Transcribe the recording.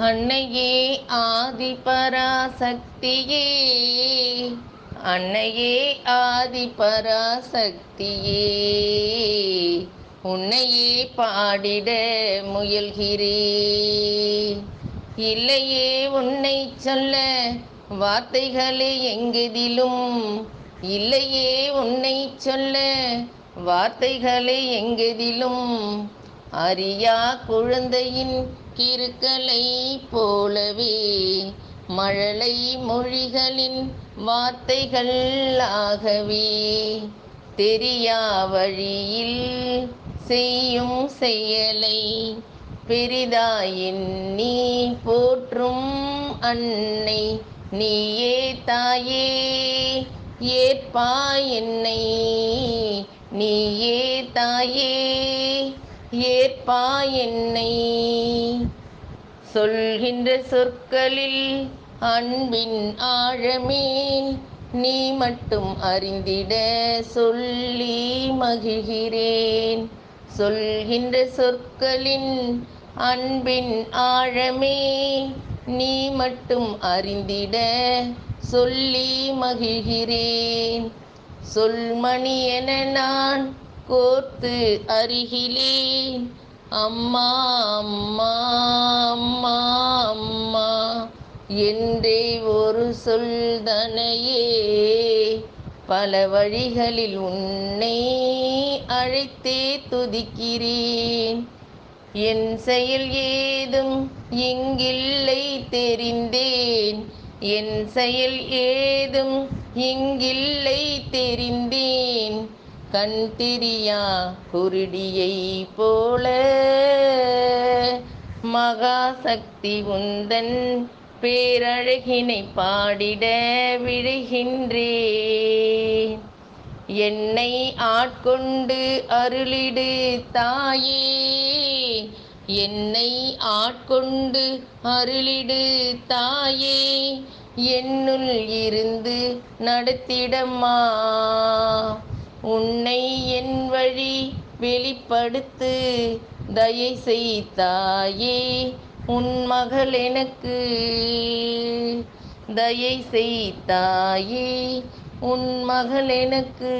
அன்னையே ஆதி பராசக்தியே அன்னையே ஆதி பராசக்தியே உன்னையே பாடிட முயல்கிறே. இல்லையே உன்னை சொல்ல வார்த்தைகளே எங்கெதிலும். இல்லையே உன்னை சொல்ல வார்த்தைகளே எங்கெதிலும். அறியா குழந்தையின் கிருக்கலை போலவே மழலை மொழிகளின் வார்த்தைகள் ஆகவே தெரியா வழியில் செய்யும் செயலை பெரிதாயின் நீ போற்றும் அன்னை. நீயே தாயே ஏற்பாய் என்னை. நீயே தாயே ஏற்பாய் என்னை. சொல்கின்ற சொற்களில் அன்பின் ஆழமே நீ மட்டும் அறிந்திட சொல்லி மகிழ்கிறேன். சொல்கின்ற சொற்களின் அன்பின் ஆழமே நீ மட்டும் அறிந்திட சொல்லி மகிழ்கிறேன். சொல்மணி என நான் கோர்த்து அருகிலேன். அம்மா அம்மா அம்மா அம்மா என்றே ஒரு சொல்தனையே பல வழிகளில் உன்னை அழைத்தே துதிக்கிறேன். என் செயல் ஏதும் இங்கில்லை தெரிந்தேன். என் செயல் ஏதும் இங்கில்லை தெரிந்தேன். கண்திரியா குருடியை போல. மகாசக்தி உந்தன் பேரழகினை பாடிட விழுகின்றேன். என்னை ஆட்கொண்டு அருளிடு தாயே. என்னை ஆட்கொண்டு அருளிடு தாயே. என்னுள் இருந்து நடத்திடம்மா. உன்னை என் வழி வெளிப்படுத்து. தயை செய்தாயே உன் மகள் எனக்கு. தயை செய்தாயே உன் மகள் எனக்கு.